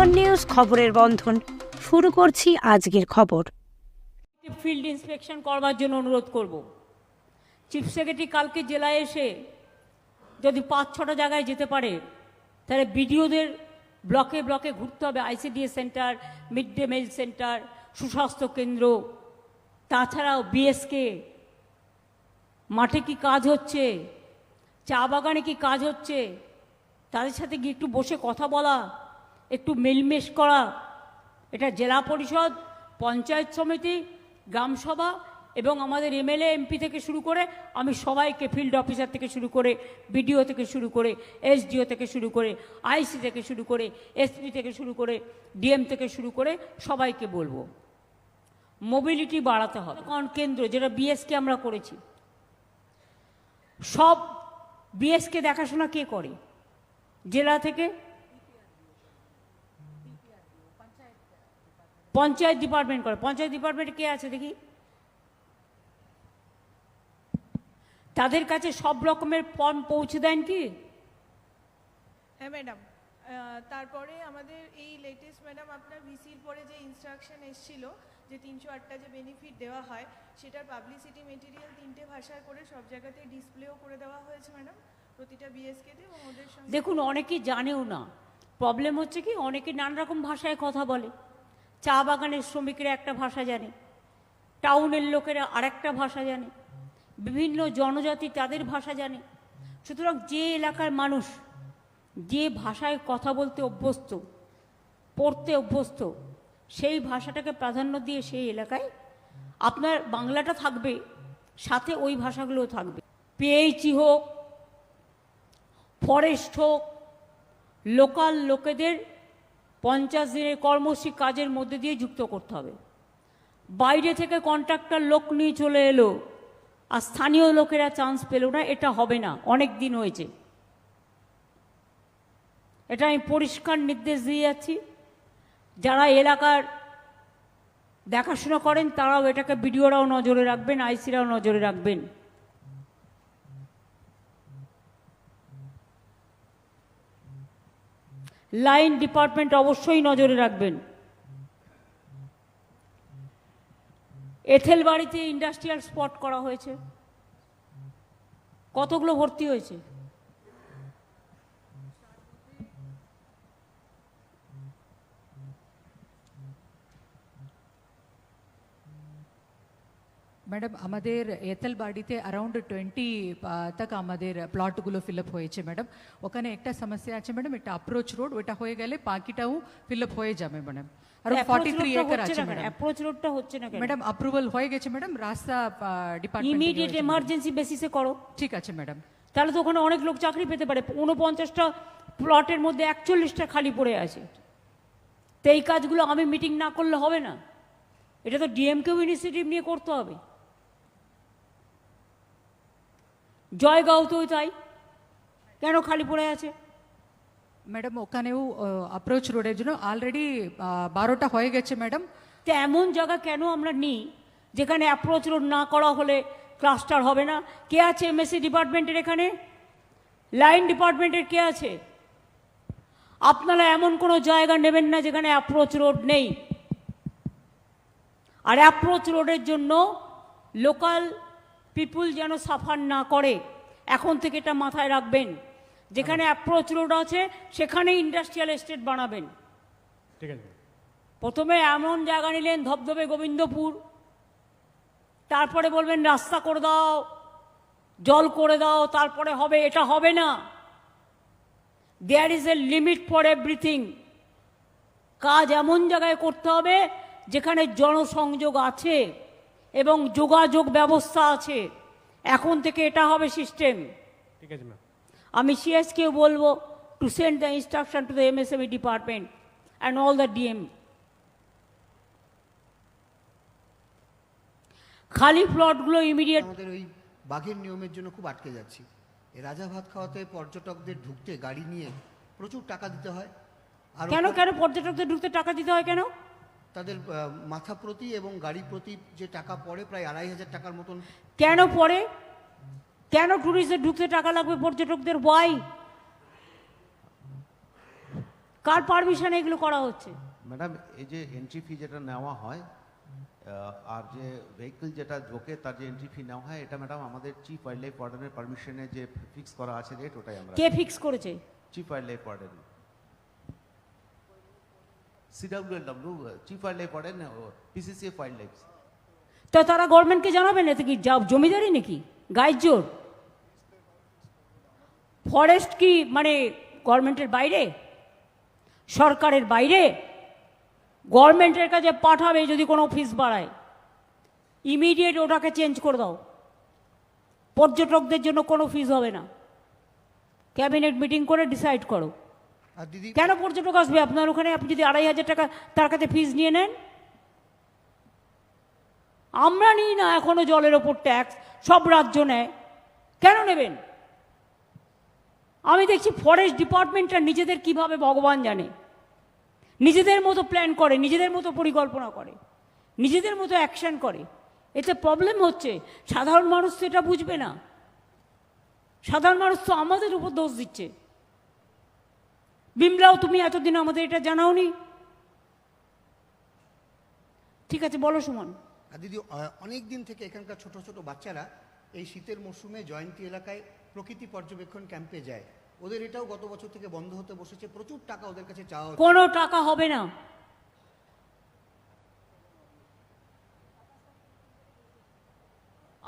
বন্ধন news, খবরের বন্ধন। শুরু করছি আজকের খবর। ফিল্ড ইন্সপেকশন করবার জন্য অনুরোধ করব। চিফ সেক্রেটারি কালকে জেলায় এসে যদি পাঁচ, ছটা জায়গায় যেতে পারে, তাহলে বিডিওদের ব্লকে ব্লকে ঘুরতে হবে। ICDS centre, mid day meal centre, সুস্বাস্থ্য কেন্দ্র, তাছাড়াও বিএসকে। মাঠে কি কাজ হচ্ছে? চা বাগানে কি কাজ হচ্ছে? তাদের সাথে গিয়ে একটু বসে কথা বলা। একটু মেলমেশ করা। এটা জেলা পরিষদ, পঞ্চায়েত সমিতি গ্রামসভা এবং আমাদের এমএলএ, এমপি থেকে শুরু করে আমি সবাইকে ফিল্ড অফিসার থেকে শুরু করে, বিডিও থেকে শুরু করে, এসডিও থেকে শুরু করে, আইসি থেকে শুরু করে, এসপি থেকে শুরু করে, ডিএম থেকে শুরু করে সবাইকে বলব। মোবিলিটি বাড়াতে হবে। কারণ কেন্দ্র? যেটা বিএসকে আমরা করেছি। সব বিএসকে দেখাশোনা কে করে? জেলা থেকে পঞ্চায়েত ডিপার্টমেন্ট করে। পঞ্চায়েত ডিপার্টমেন্টে কে আছে দেখি? তাদের কাছে সব রকমের ফর্ম পৌঁছে দেন কি? হ্যাঁ ম্যাডাম তারপরে আমাদের এই লেটেস্ট ম্যাডাম আপনার ভিসির পরে যে ইনস্ট্রাকশন এসেছিল যে তিনশো আটটা যে বেনিফিট দেওয়া হয় সেটার পাবলিসিটি মেটেরিয়াল তিনটে ভাষায় করে সব জায়গাতে ডিসপ্লেও করে দেওয়া হয়েছে ম্যাডাম প্রতিটা বিএসকেতে এবং ওদের সঙ্গে দেখুন অনেকেই জানেও না। প্রবলেম হচ্ছে কি অনেকে নানা রকম ভাষায় কথা বলে। চা বাগানের শ্রমিকেরা একটা ভাষা জানে, টাউনের লোকেরা আরেকটা ভাষা জানে, বিভিন্ন জনজাতি তাদের ভাষা জানে। সুতরাং যে এলাকার মানুষ যে ভাষায় কথা বলতে অভ্যস্ত, পড়তে অভ্যস্ত, সেই ভাষাটাকে প্রাধান্য দিয়ে সেই এলাকায় আপনার বাংলাটা থাকবে, সাথে ওই ভাষাগুলোও থাকবে। পিএইচই হোক, ফরেস্ট হোক, লোকাল লোকেদের পঞ্চাশ দিনের কর্মসূচি কাজের মধ্যে দিয়ে যুক্ত করতে হবে। বাইরে থেকে কন্ট্রাক্টর লোক নিয়ে চলে এলো, আর স্থানীয় লোকেরা চান্স পেল না, এটা হবে না, অনেক দিন হয়েছে। এটা আমি পরিষ্কার নির্দেশ দিয়ে যাচ্ছি। যারা এলাকার দেখাশোনা করেন, তারাও এটাকে বিডিওরাও নজরে রাখবেন, আইসিরাও নজরে রাখবেন। লাইন ডিপার্টমেন্ট অবশ্যই নজরে রাখবেন। এথেল বাড়িতে ইন্ডাস্ট্রিয়াল স্পট করা হয়েছে। কতগুলো ভর্তি হয়েছে? ম্যাডাম আমাদের এতেল বাড়িতে অ্যারাউন্ড টোয়েন্টি তক আমাদের প্লটগুলো ফিল আপ হয়েছে ম্যাডাম ওখানে একটা সমস্যা আছে ম্যাডাম এটা অ্যাপ্রোচ রোড ওটা হয়ে গেলে বাকিটাও ফিল আপ হয়ে যাবে ম্যাডাম আর ফর্টি থ্রি একর আছে ম্যাডাম অ্যাপ্রোচ রোডটা হচ্ছে না ম্যাডাম অ্যাপ্রুভাল হয়ে গেছে ম্যাডাম রাস্তা ডিপার্টমেন্ট ইমিডিয়েট এমার্জেন্সি বেসিসে করো। ঠিক আছে ম্যাডাম তাহলে তো ওখানে অনেক লোক চাকরি পেতে পারে। উনপঞ্চাশটা প্লটের মধ্যে একচল্লিশটা খালি পড়ে আছে। তো এই কাজগুলো আমি মিটিং না করলে হবে না? এটা তো ডিএমকেও ইনিশিয়েটিভ নিয়ে করতে হবে। জয়গাঁওতেও তাই। কেন খালি পড়ে আছে? ম্যাডাম ওখানেও অ্যাপ্রোচ রোডের জন্য অলরেডি বারোটা হয়ে গেছে ম্যাডাম। তো এমন জায়গা কেন আমরা নিই যেখানে অ্যাপ্রোচ রোড না করা হলে ক্লাস্টার হবে না? কে আছে এমএসসি ডিপার্টমেন্টের এখানে? লাইন ডিপার্টমেন্টের কে আছে? আপনারা এমন কোনো জায়গা নেবেন না যেখানে অ্যাপ্রোচ রোড নেই। আর অ্যাপ্রোচ রোডের জন্য লোকাল পিপুল যেন সাফার না করে এখন থেকে এটা মাথায় রাখবেন। যেখানে অ্যাপ্রোচ রোড আছে সেখানে ইন্ডাস্ট্রিয়াল এস্টেট বানাবেন। ঠিক আছে। প্রথমে এমন জায়গা নিলেন ধবধবে গোবিন্দপুর। তারপরে বলবেন রাস্তা করে দাও জল করে দাও তারপরে হবে এটা হবে না। There is a limit for everything কাজ এমন জায়গায় করতে হবে যেখানে জনসংযোগ আছে। এবং যোগাযোগ ব্যবস্থা আছে। এখন থেকে এটা হবে সিস্টেম। ঠিক আছে ম্যাম। আমি সিএসকেও বলব to send the instruction to the MSME department and all the DM খালি প্লটগুলো ইমিডিয়েট আমাদের ওই বাঘের নিয়মের জন্য খুব আটকে যাচ্ছি। রাজা ভাত খাওয়াতে পর্যটকদের ঢুকতে গাড়ি নিয়ে প্রচুর টাকা দিতে হয়। আর কেন কেন পর্যটকদের ঢুকতে টাকা দিতে হয় কেন? তাদের মাথা প্রতি এবং গাড়ি প্রতি যে টাকা পড়ে প্রায় আড়াই হাজার টাকার মতন। কেন পড়ে? কেন ট্যুরিস্টদের ঢুকতে টাকা লাগবে পর্যটকদের? ওয়াই কার পারমিশনে এগুলো করা হচ্ছে? ম্যাডাম এই যে এন্ট্রি ফি যেটা নেওয়া হয় আহ, আর যে ভেহিকল যেটা ঢোকে তার যে এন্ট্রি ফি নেওয়া হয় এটা ম্যাডাম আমাদের চিফ ওয়াইল্ড লাইফ ওয়ার্ডেনের পারমিশনে যে ফিক্স করা আছে রেট ওটাই আমরা কে ফিক্স করেছে? Chief wildlife warden CWLW chief wildlife warden PCCF wildlife তো তারা গভর্নমেন্টকে জানাবেন? এতে কি জমিদারি নাকি? গায়ের জোর ফরেস্ট কি মানে গভর্নমেন্টের বাইরে? সরকারের বাইরে? গভর্নমেন্টের কাছে পাঠাবে যদি কোনো ফিস বাড়ায়? ইমিডিয়েট ওটাকে চেঞ্জ করে দাও। পর্যটকদের জন্য কোনো ফিস হবে না। ক্যাবিনেট মিটিং করে ডিসাইড করো। কেন পর্যটক আসবে আপনার ওখানে? আপনি যদি আড়াই হাজার টাকা তার কাছে ফিজ নিয়ে নেন? আমরা নিই না এখনও জলের ওপর ট্যাক্স সব রাজ্য নেয়। কেন নেবেন? আমি দেখছি ফরেস্ট ডিপার্টমেন্টটা নিজেদের কীভাবে ভগবান জানে। নিজেদের মতো প্ল্যান করে, নিজেদের মতো পরিকল্পনা করে, নিজেদের মতো অ্যাকশন করে। এতে প্রবলেম হচ্ছে। সাধারণ মানুষ তো এটা বুঝবে না। সাধারণ মানুষ তো আমাদের উপর দোষ দিচ্ছে। বিমলাও তুমি এতদিন আমাদের এটা জানাওনি। ঠিক আছে বলো সুমন। দিদি অনেক দিন থেকে এখানকার ছোট ছোট বাচ্চারা এই শীতের মরশুমে জয়ন্তী এলাকায় প্রকৃতি পর্যবেক্ষণ ক্যাম্পে যায়। ওদের এটাও গত বছর থেকে বন্ধ হতে বসেছে। প্রচুর টাকা ওদের কাছে চাওয়া। কোনো টাকা হবে না।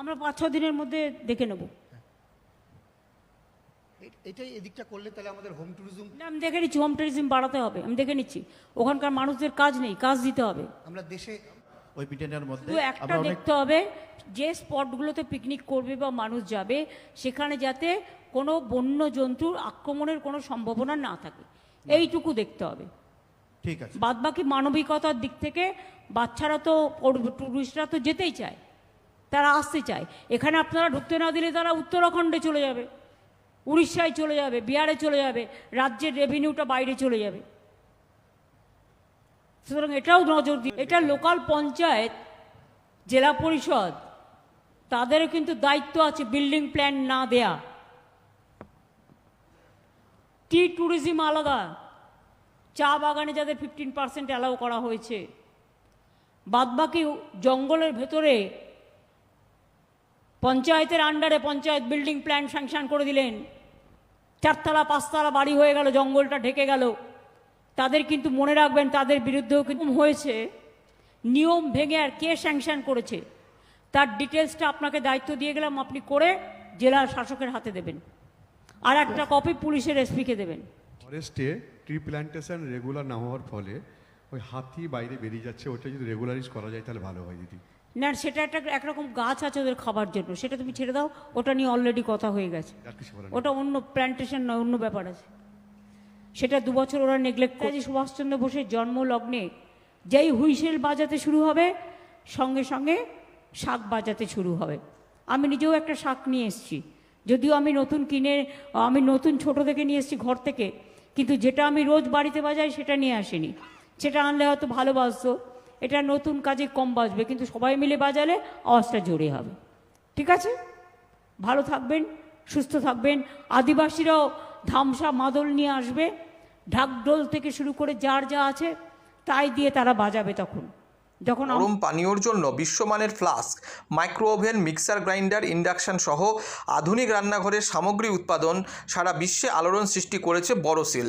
আমরা পাঁচ ছ দিনের মধ্যে দেখে নেব। এটাই এদিকটা করলে তাহলে আমাদের হোম ট্যুরিজম না, আমি দেখে নিচ্ছি হোম ট্যুরিজম বাড়াতে হবে। আমি দেখে নিচ্ছি। ওখানকার মানুষদের কাজ নেই কাজ দিতে হবে। আমরা দেশে ওই পিটেনের মধ্যে একটা দেখতে হবে যে স্পটগুলোতে পিকনিক করবে বা মানুষ যাবে সেখানে যাতে কোনো বন্য জন্তুর আক্রমণের কোনো সম্ভাবনা না থাকে। এইটুকু দেখতে হবে। ঠিক আছে। বাদবাকি মানবিকতার দিক থেকে বাচ্চারা তো টুরিস্টরা তো যেতেই চায় তারা আসতে চায়। এখানে আপনারা ঢুকতে না দিলে তারা উত্তরাখণ্ডে চলে যাবে। উড়িষ্যায় চলে যাবে, বিহারে চলে যাবে, রাজ্যের রেভিনিউটা বাইরে চলে যাবে। সুতরাং এটাও নজর দিই এটা লোকাল পঞ্চায়েত, জেলা পরিষদ, তাদেরও কিন্তু দায়িত্ব আছে বিল্ডিং প্ল্যান না দেয়া। টি ট্যুরিজম আলাদা। চা বাগানে যাদের ফিফটিন পার্সেন্ট অ্যালাউ করা হয়েছে। বাদবাকি জঙ্গলের ভেতরে পঞ্চায়েতের আন্ডারে পঞ্চায়েত বিল্ডিং প্ল্যান স্যাংশন করে দিলেন। চারতলা, পাঁচতলা বাড়ি হয়ে গেল, জঙ্গলটা ঢেকে গেল। তাদের কিন্তু মনে রাখবেন, তাদের বিরুদ্ধেও কিন্তু হয়েছে। নিয়ম ভেঙে আর কে স্যাংশন করেছে? তার ডিটেলসটা আপনাকে দায়িত্ব দিয়ে গেলাম, আপনি করে জেলা শাসকের হাতে দেবেন। আর একটা কপি পুলিশের এসপিকে দেবেন। ফরেস্টে ট্রি প্ল্যান্টেশন রেগুলার না হওয়ার ফলে ওই হাতি বাইরে বেরিয়ে যাচ্ছে, ওটা যদি রেগুলারাইজ করা যায় তাহলে ভালো হয় দিদি। না সেটা একটা একরকম গাছ আছে ওদের খাবার জন্য। সেটা তুমি ছেড়ে দাও ওটা নিয়ে অলরেডি কথা হয়ে গেছে। আর কিছু বলার নেই। ওটা অন্য প্ল্যান্টেশন নয় অন্য ব্যাপার আছে। সেটা দু বছর ওরা নেগলেক্ট করে সুভাষচন্দ্র বোসের জন্ম লগ্নে যেই হুইসেল বাজাতে শুরু হবে সঙ্গে সঙ্গে শাক বাজাতে শুরু হবে। আমি নিজেও একটা শাক নিয়ে এসেছি। যদিও আমি নতুন কিনে আমি নতুন ছোট থেকে নিয়ে এসেছি ঘর থেকে কিন্তু যেটা আমি রোজ বাড়িতে বাজাই সেটা নিয়ে আসিনি। সেটা আনলে হয়তো ভালো বাজতো এটা নতুন কাজে কম বাজবে, কিন্তু সবাই মিলে বাজালে আওয়াজটা জোরে হবে। ঠিক আছে? ভালো থাকবেন, সুস্থ থাকবেন। আদিবাসীরাও ধামসা মাদল নিয়ে আসবে। ঢাকঢোল থেকে শুরু করে যার যা আছে, তাই দিয়ে তারা বাজাবে তখন। যখন গরম পানীয়র জন্য বিশ্বমানের flask micro oven mixer grinder, induction সহ আধুনিক রান্নাঘরের সামগ্রী উৎপাদন সারা বিশ্বে আলোড়ন সৃষ্টি করেছে বড়সিল